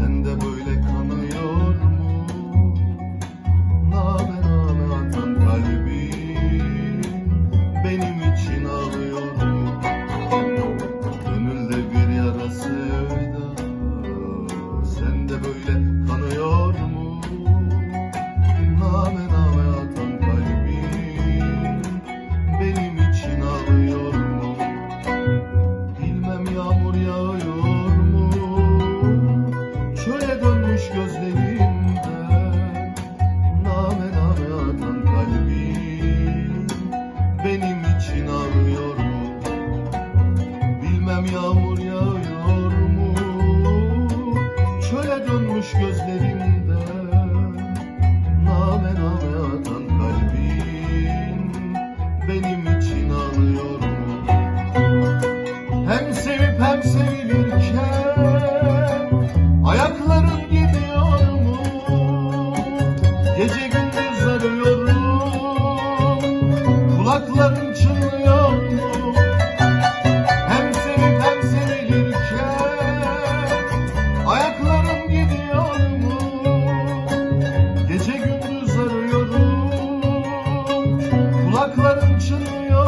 Sen de böyle kanıyor mu? Naber anlatan kalbi Benim için ağlıyor mu? Gönülde bir yara sevda Sen de böyle Bilmem yağmur yağıyor mu? Çöle dönmüş gözlerimde. Name name atan kalbim. Benim yanıyor